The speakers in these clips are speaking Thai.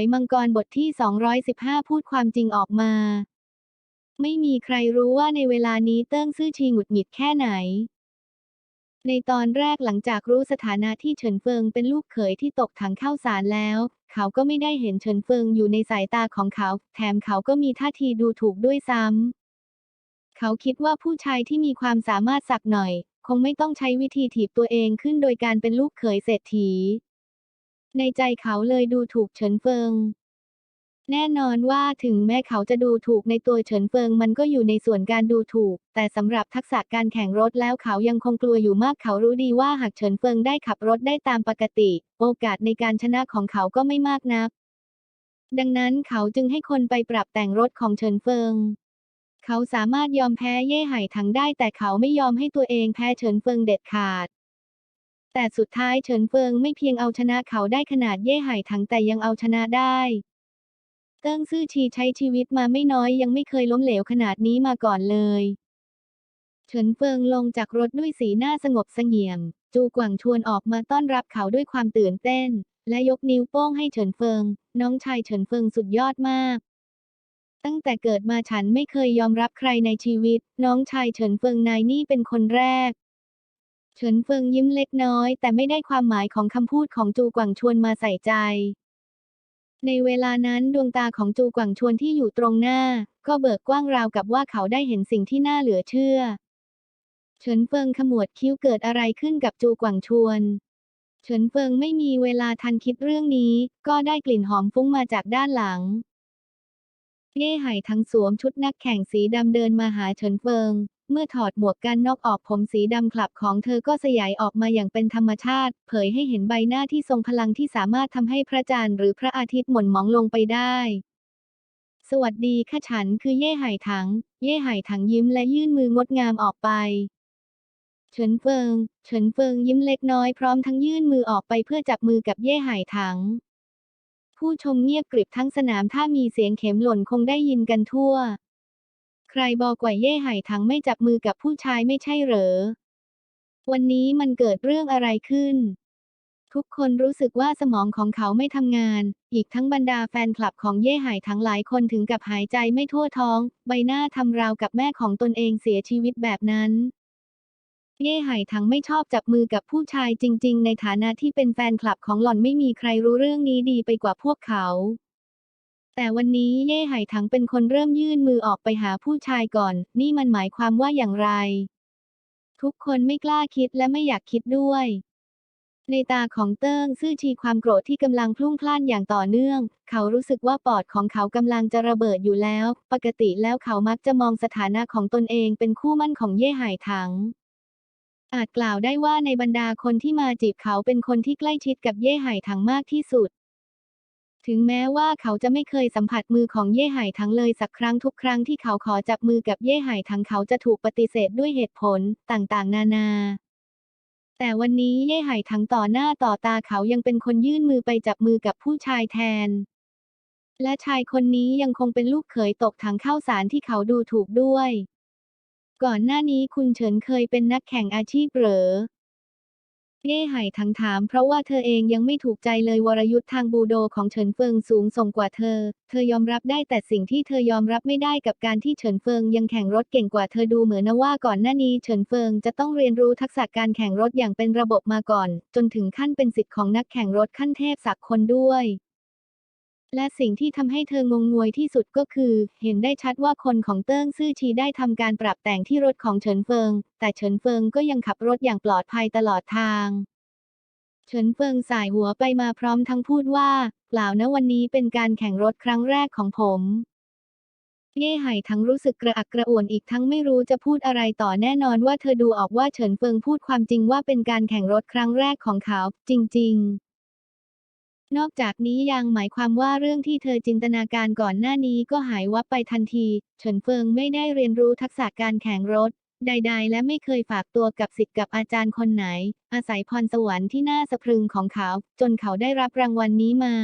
ยมังกรบทที่ 215 พูดความจริงออกมา ไม่มีใครรู้ว่าในเวลานี้เติ้งซื่อชีหงุดหงิดแค่ไหน ในตอนแรกหลังจากรู้สถานะที่เฉินเฟิงเป็นลูกเขยที่ตกถังข้าวสารแล้ว เขาก็ไม่ได้เห็นเฉินเฟิงอยู่ในสายตาของเขา แถมเขาก็มีท่าทีดูถูกด้วยซ้ำ เขาคิดว่าผู้ชายที่มีความสามารถสักหน่อย คงไม่ต้องใช้วิธีถีบตัวเองขึ้นโดยการเป็นลูกเขยเศรษฐี ในใจเขาเลยดูถูกเฉินเฟิง แน่นอนว่าถึงแม้เขาจะดูถูกในตัวเฉินเฟิงมันก็อยู่ในส่วนการดูถูก แต่สำหรับทักษะการแข่งรถแล้วเขายังคงกลัวอยู่มากเขารู้ดีว่าหากเฉินเฟิงได้ขับรถได้ตามปกติ โอกาสในการชนะของเขาก็ไม่มากนัก ดังนั้นเขาจึงให้คนไปปรับแต่งรถของเฉินเฟิงเขาสามารถยอมแพ้เย่ไห่ถังได้แต่เขาไม่ยอมให้ตัวเองแพ้เฉินเฟิงเด็ดขาด แต่สุดท้ายเฉินเฟิงไม่เพียงเอาชนะเขาได้ขนาดเย่ไห่ถังแต่ยังเอาชนะได้ เติ้งซื่อชีใช้ชีวิตมาไม่น้อยยังไม่เคยล้มเหลวขนาดนี้มาก่อนเลย เฉินเฟิงลงจากรถด้วยสีหน้าสงบเสงี่ยม จูกว่างชวนออกมาต้อนรับเขาด้วยความตื่นเต้น และยกนิ้วโป้งให้เฉินเฟิง น้องชายเฉินเฟิงสุดยอดมากตั้งแต่เกิดมาฉันไม่เคยยอมรับใครในชีวิต น้องชายเฉินเฟิงนายนี่เป็นคนแรก เฉินเฟิงยิ้มเล็กน้อย แต่ไม่ได้ความหมายของคำพูดของจูกวางชวนมาใส่ใจ ในเวลานั้นดวงตาของจูกวางชวนที่อยู่ตรงหน้า ก็เบิกกว้างราวกับว่าเขาได้เห็นสิ่งที่น่าเหลือเชื่อ เฉินเฟิงขมวดคิ้วเกิดอะไรขึ้นกับจูกวางชวนเฉินเฟิงไม่มีเวลาทันคิดเรื่องนี้ ก็ได้กลิ่นหอมฟุ้งมาจากด้านหลังเย่ไห่ทั้งสวมชุดนักแข่งสีดำเดินมาหาเฉินเฟิง เมื่อถอดหมวกกันน็อกออกผมสีดำคลับของเธอก็สยายออกมาอย่างเป็นธรรมชาติ เผยให้เห็นใบหน้าที่ทรงพลังที่สามารถทำให้พระจันทร์หรือพระอาทิตย์หม่นมองลงไปได้ สวัสดีค่ะฉันคือเย่ไห่ถัง เย่ไห่ถังยิ้มและยื่นมืองดงามออกไปเฉินเฟิง เฉินเฟิงยิ้มเล็กน้อยพร้อมทั้งยื่นมือออกไปเพื่อจับมือกับเย่ไห่ถัง ผู้ชมเงียบกริบทั้งสนามถ้ามีเสียงเข็มหล่นคงได้ยินกันทั่ว รบอกว่าเย่ไห่ถังไม่จับมือกับผู้ชายไม่ใช่เหรอ วันนี้มันเกิดเรื่องอะไรขึ้น ทุกคนรู้สึกว่าสมองของเขาไม่ทำงาน อีกทั้งบรรดาแฟนคลับของเย่ไห่ทั้งหลายคนถึงกับหายใจไม่ทั่วท้อง ใบหน้าทำราวกับแม่ของตนเองเสียชีวิตแบบนั้นเย่ไห่ทั้งไม่ชอบจับมือกับผู้ชายจริง ๆ ในฐานะที่เป็นแฟนคลับของหล่อนไม่มีใครรู้เรื่องนี้ดีไปกว่าพวกเขา แต่วันนี้เย่ไห่ทั้งเป็นคนเริ่มยื่นมือออกไปหาผู้ชายก่อน นี่มันหมายความว่าอย่างไร ทุกคนไม่กล้าคิดและไม่อยากคิดด้วย ในตาของเติ้งซื่อชีความโกรธที่กำลังพลุ่งพล่านอย่างต่อเนื่อง เขารู้สึกว่าปอดของเขากำลังจะระเบิดอยู่แล้ว ปกติแล้วเขามักจะมองสถานะของตนเองเป็นคู่มั่นของเย่ไห่ถังอาจกล่าวได้ว่าในบรรดาคนที่มาจีบเขาเป็นคนที่ใกล้ชิดกับเย่ไห่ถังมากที่สุด ถึงแม้ว่าเขาจะไม่เคยสัมผัสมือของเย่ไห่ถังเลยสักครั้งทุกครั้งที่เขาขอจับมือกับเย่ไห่ถังเขาจะถูกปฏิเสธด้วยเหตุผลต่างๆ นานา แต่วันนี้เย่ไห่ถังต่อหน้าต่อตาเขายังเป็นคนยื่นมือไปจับมือกับผู้ชายแทน และชายคนนี้ยังคงเป็นลูกเขยตกถังข้าวสารที่เขาดูถูกด้วย ก่อนหน้านี้คุณเฉินเคยเป็นนักแข่งอาชีพเหรอ เย่ไห่ทั้งถามเพราะว่าเธอเองยังไม่ถูกใจเลยวรยุทธ์ทางบูโดของเฉินเฟิงสูงส่งกว่าเธอ เธอยอมรับได้แต่สิ่งที่เธอยอมรับไม่ได้กับการที่เฉินเฟิงยังแข่งรถเก่งกว่าเธอดูเหมือนนะว่าก่อนหน้านี้เฉินเฟิงจะต้องเรียนรู้ทักษะการแข่งรถอย่างเป็นระบบมาก่อน จนถึงขั้นเป็นสิทธิ์ของนักแข่งรถขั้นเทพสักคนด้วย และสิ่งที่ทำให้เธองงงวยที่สุดก็คือ เห็นได้ชัดว่าคนของเติ้งซื่อชีได้ทำการปรับแต่งที่รถของเฉินเฟิง แต่เฉินเฟิงก็ยังขับรถอย่างปลอดภัยตลอดทาง เฉินเฟิงสายหัวไปมาพร้อมทั้งพูดว่า เปล่านะวันนี้เป็นการแข่งรถครั้งแรกของผมเย่ไห่ทั้งรู้สึกกระอักกระอ่วนอีกทั้งไม่รู้จะพูดอะไรต่อแน่นอนว่าเธอดูออกว่าเฉินเฟิงพูดความจริงว่าเป็นการแข่งรถครั้งแรกของเขา จริง ๆ นอกจากนี้ยังหมายความว่าเรื่องที่เธอจินตนาการก่อนหน้านี้ก็หายวับไปทันที เฉินเฟิงไม่ได้เรียนรู้ทักษะการแข่งรถ ใด ๆ และไม่เคยฝากตัวกับสิทธิ์กับอาจารย์คนไหน อาศัยพรสวรรค์ที่น่าสะพรึงของเขา จนเขาได้รับรางวัลนนี้มา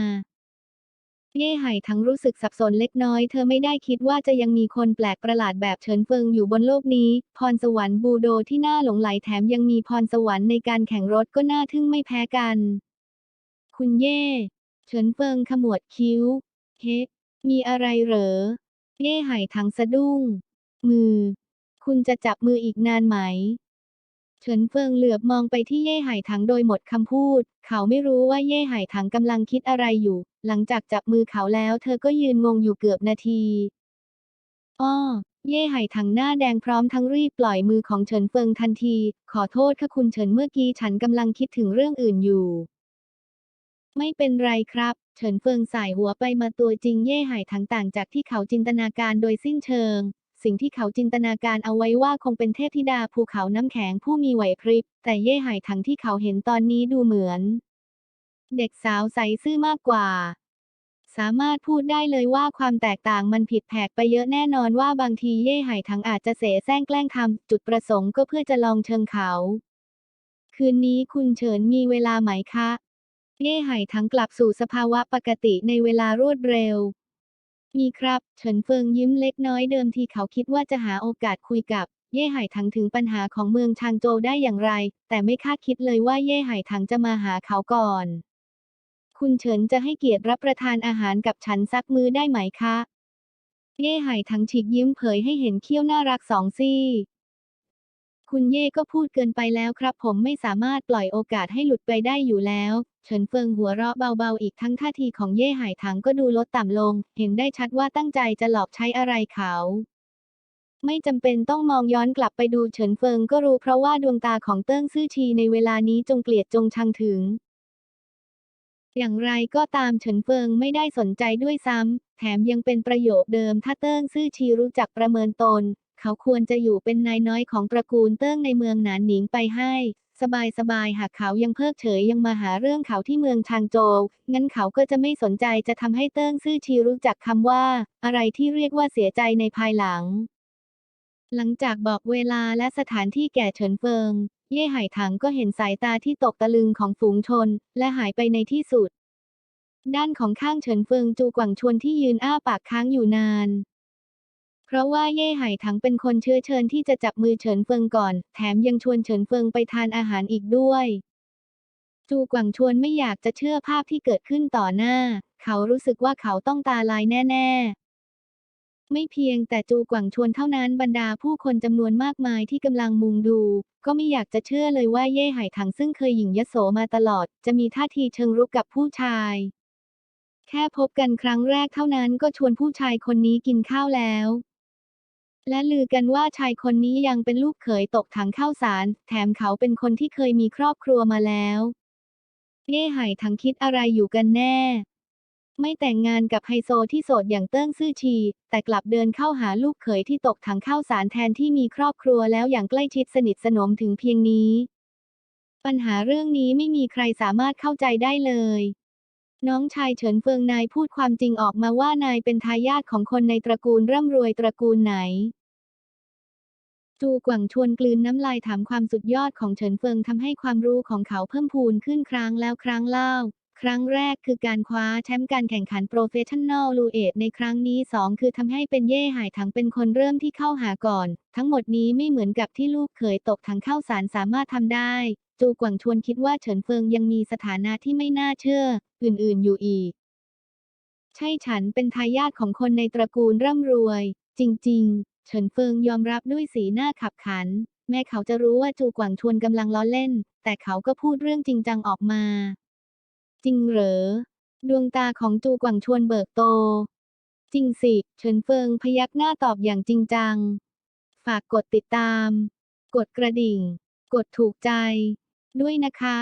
เย่ไห่ทั้งรู้สึกสับสนเล็กน้อย เธอไม่ได้คิดว่าจะยังมีคนแปลกประหลาดแบบเฉินเฟิงอยู่บนโลกนี้ พรสวรรค์บูโดที่น่าหลงไหลแถมยังมีพรสวรรค์ในการแข่งรถก็น่าทึ่งไม่แพ้กัน คุณเย่เฉินเฟิงขมวดคิ้ว เฮ้มีอะไรเหรอ เย่ไห่ถังสะดุ้ง มือ คุณจะจับมืออีกนานไหม เฉินเฟิงเหลือบมองไปที่เย่ไห่ถังโดยหมดคำพูด เขาไม่รู้ว่าเย่ไห่ถังกำลังคิดอะไรอยู่ หลังจากจับมือเขาแล้ว เธอก็ยืนงงอยู่เกือบนาที อ้อ เย่ไห่ถังหน้าแดงพร้อมทั้งรีบปล่อยมือของเฉินเฟิงทันที ขอโทษค่ะคุณเฉินเมื่อกี้ฉันกำลังคิดถึงเรื่องอื่นอยู่ ไม่เป็นไรครับ เฉินเฟิงสายหัวไปมาตัวจริงเย่ไห่ถังต่างจากที่เขาจินตนาการโดยสิ้นเชิง สิ่งที่เขาจินตนาการเอาไว้ว่าคงเป็นเทพธิดาภูเขาน้ำแข็งผู้มีไหวพริบ แต่เย่ไห่ถังที่เขาเห็นตอนนี้ดูเหมือน เด็กสาวใสซื่อมากกว่า สามารถพูดได้เลยว่าความแตกต่างมันผิดแผกไปเยอะแน่นอนว่าบางทีเย่ไห่ถังอาจจะเสแสร้งแกล้งทำจุดประสงค์ก็เพื่อจะลองเชิงเขา คืนนี้คุณเฉินมีเวลาไหมคะ เย่ไห่ถังกลับสู่สภาวะปกติในเวลารวดเร็ว มีครับ เฉินเฟิงยิ้มเล็กน้อยเดิมทีเขาคิดว่าจะหาโอกาสคุยกับเย่ไห่ถังถึงปัญหาของเมืองชางโจได้อย่างไร แต่ไม่คาดคิดเลยว่าเย่ไห่ถังจะมาหาเขาก่อน คุณเฉินจะให้เกียรติรับประทานอาหารกับฉันสักมื้อได้ไหมคะ เย่ไห่ถังฉีกยิ้มเผยให้เห็นเขี้ยวน่ารักสองซี่ คุณเย่ก็พูดเกินไปแล้วครับ ผมไม่สามารถปล่อยโอกาสให้หลุดไปได้อยู่แล้ว เฉินเฟิงหัวเราะเบาๆอีกทั้งท่าทีของเย่ไห่ถังก็ดูลดต่ำลง เห็นได้ชัดว่าตั้งใจจะหลอกใช้อะไรเขา ไม่จำเป็นต้องมองย้อนกลับไปดูเฉินเฟิงก็รู้เพราะว่าดวงตาของเติ้งซื่อชีในเวลานี้จงเกลียดจงชังถึง อย่างไรก็ตามเฉินเฟิงไม่ได้สนใจด้วยซ้ำแถมยังเป็นประโยคเดิมถ้าเติ้งซื่อชีรู้จักประเมินตน เขาควรจะอยู่เป็นนายน้อยของตระกูลเติ้งในเมืองหนานหนิงไปให้ สบายสบายๆหากเขายังเพิกเฉยยังมาหาเรื่องเขาที่เมืองชางโจว งั้นเขาก็จะไม่สนใจจะทำให้เติ้งซื่อชีรู้จักคำว่า อะไรที่เรียกว่าเสียใจในภายหลัง หลังจากบอกเวลาและสถานที่แก่เฉินเฟิง เย่ไห่ถังก็เห็นสายตาที่ตกตะลึงของฝูงชน และหายไปในที่สุดด้านของข้างเฉินเฟิงจูกวังชวนที่ยืนอ้าปากค้างอยู่นาน ราะว่าเย่ไห่ถังเป็นคนเชื้อเชิญที่จะจับมือเฉินเฟิงก่อน แถมยังชวนเฉินเฟิงไปทานอาหารอีกด้วย จูกวังชวนไม่อยากจะเชื่อภาพที่เกิดขึ้นต่อหน้า เขารู้สึกว่าเขาต้องตาลายแน่ ๆไม่เพียงแต่จูกวังชวนเท่านั้นบรรดาผู้คนจำนวนมากมายที่กำลังมุงดู ก็ไม่อยากจะเชื่อเลยว่าเย่ไห่ถังซึ่งเคยหยิ่งยโสมาตลอด จะมีท่าทีเชิงรุกกับผู้ชาย แค่พบกันครั้งแรกเท่านั้นก็ชวนผู้ชายคนนี้กินข้าวแล้ว และลือกันว่าชายคนนี้ยังเป็นลูกเขยตกถังข้าวสาร แถมเขาเป็นคนที่เคยมีครอบครัวมาแล้วเย่ไห่ถังคิดอะไรอยู่กันแน่ ไม่แต่งงานกับไฮโซที่โสดอย่างเติ้งซื่อชี แต่กลับเดินเข้าหาลูกเขยที่ตกถังข้าวสารแทนที่มีครอบครัวแล้วอย่างใกล้ชิดสนิทสนมถึงเพียงนี้ ปัญหาเรื่องนี้ไม่มีใครสามารถเข้าใจได้เลย น้องชายเฉินเฟิงนายพูดความจริงออกมาว่านายเป็นทายาทของคนในตระกูลร่ำรวยตระกูลไหน จูกว่างชวนกลืนน้ำลายถามความสุดยอดของเฉินเฟิงทำให้ความรู้ของเขาเพิ่มพูนขึ้นครั้งแล้วครั้งเล่า ครั้งแรกคือการคว้าแชมป์การแข่งขันโปรเฟชชั่นแนลลูเอทในครั้งนี้ 2 คือทำให้เป็นเย่หายถังเป็นคนเริ่มที่เข้าหาก่อน ทั้งหมดนี้ไม่เหมือนกับที่ลูกเขยตกถังข้าวสารสามารถทำได้ จูกวังชวนคิดว่าเฉินเฟิงยังมีสถานะที่ไม่น่าเชื่อ อื่นๆอยู่อีก ใช่ฉันเป็นทายาทของคนในตระกูลร่ำรวย จริง ๆ เฉินเฟิงยอมรับด้วยสีหน้าขับขัน แม้เขาจะรู้ว่าจูกวังชวนกำลังล้อเล่น แต่เขาก็พูดเรื่องจริงจังออกมา จริงเหรอ ดวงตาของจูกวังชวนเบิกโต จริงสิ เฉินเฟิงพยักหน้าตอบอย่างจริงจัง ฝากกดติดตาม กดกระดิ่ง กดถูกใจ ด้วยนะคะ